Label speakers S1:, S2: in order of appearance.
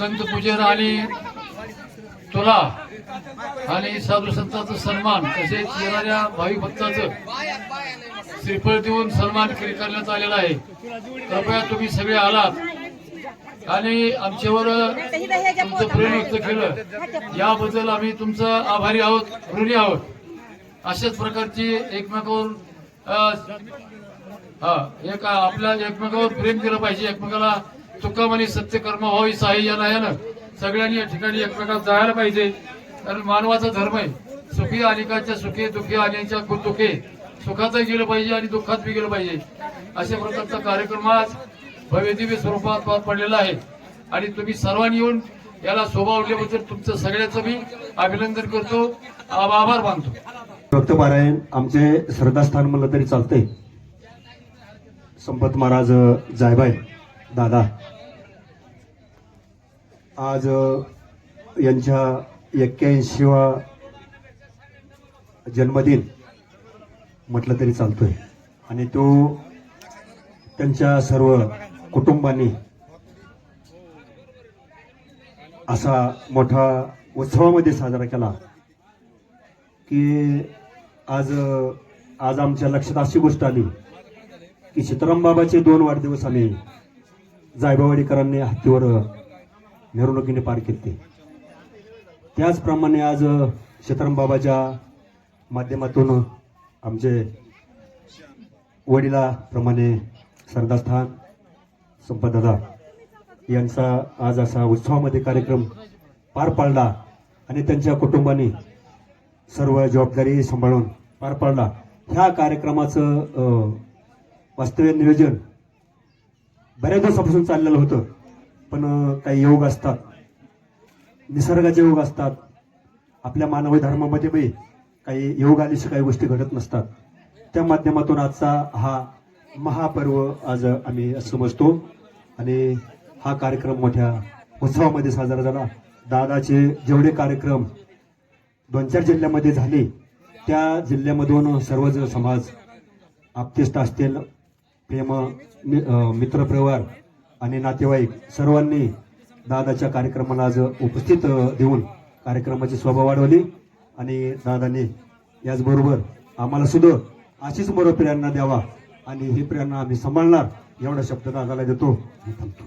S1: संत पूजन आणि तुला आणि साधू संतांचा सन्मान तसेच येणाऱ्या भावी भक्ताचं श्रीफळ देऊन सन्मान करण्यात आलेला आहे. कृपया तुम्ही सगळे आलात. आणि आमच्यावर तुमचं प्रेम व्यक्त केलं. याबद्दल आम्ही तुमचं आभारी आहोत ऋणी आहोत. अशाच प्रकारची एकमेकावर एक आपल्या एकमेकावर प्रेम केलं पाहिजे एकमेकाला तुकाम आणि सत्यकर्म व्हावी साह्यानं आहे यानं सगळ्यांनी या ठिकाणी एकमेकात जायला पाहिजे. कारण मानवाचा धर्म आहे. सुखी अनेकांच्या सुखी दुखी अनेकांच्या दुखे. सुखातही गेलं पाहिजे आणि दुःखात बी गेलं पाहिजे. अशा प्रकारचा कार्यक्रम आज भव्यदिव्य स्वरूपात पार पडलेला आहे. आणि तुम्ही सर्वांनी येऊन याला शोभा उठल्याबद्दल तुमचं सगळ्याचं मी अभिनंदन करतो. आभार मानतो.
S2: भक्त आमचे श्रद्धास्थान म्हणलं तरी चालते संपत महाराज जायबाई दादा आज यांच्या एक्क्याऐंशीवा जन्मदिन म्हटलं तरी चालतोय. आणि तो त्यांच्या सर्व कुटुंबांनी असा मोठा उत्सवामध्ये साजरा केला की आज आज आमच्या लक्षात अशी गोष्ट आली की सीताराम बाबाचे दोन वाढदिवस आम्ही जायबावाडीकरांनी हत्तीवर मिरवणुकीने पार केले. त्याचप्रमाणे आज बाबाच्या माध्यमातून आमचे वडिलाप्रमाणे सरदारस्थान संपदादा यांचा आज असा उत्सवामध्ये कार्यक्रम पार पाडला आणि त्यांच्या कुटुंबाने सर्व जबाबदारी सांभाळून पार पाडला. ह्या कार्यक्रमाचं वास्तव्य नियोजन बऱ्याच दिवसापासून चाललेलं होतं. पण काही योग असतात. निसर्गाचे योग असतात. आपल्या मानवी धर्मामध्ये बी काही योग आल्याशिवाय काही गोष्टी घडत नसतात. त्या माध्यमातून आजचा हा महापर्व आज आम्ही समजतो. आणि हा कार्यक्रम मोठ्या उत्सवामध्ये साजरा झाला. दादाचे जेवढे कार्यक्रम दोन चार जिल्ह्यामध्ये झाले त्या जिल्ह्यामधून सर्वच समाज आपतेष्ट असतील प्रेम मि- आणि नातेवाईक सर्वांनी दादाच्या कार्यक्रमाला आज उपस्थित देऊन कार्यक्रमाची शोभा वाढवली. आणि दादांनी याचबरोबर आम्हाला सुद्धा अशीच बरोबर प्रेरणा द्यावा आणि ही प्रेरणा आम्ही सांभाळणार एवढा शब्द दादाला देतो. मी थांबतो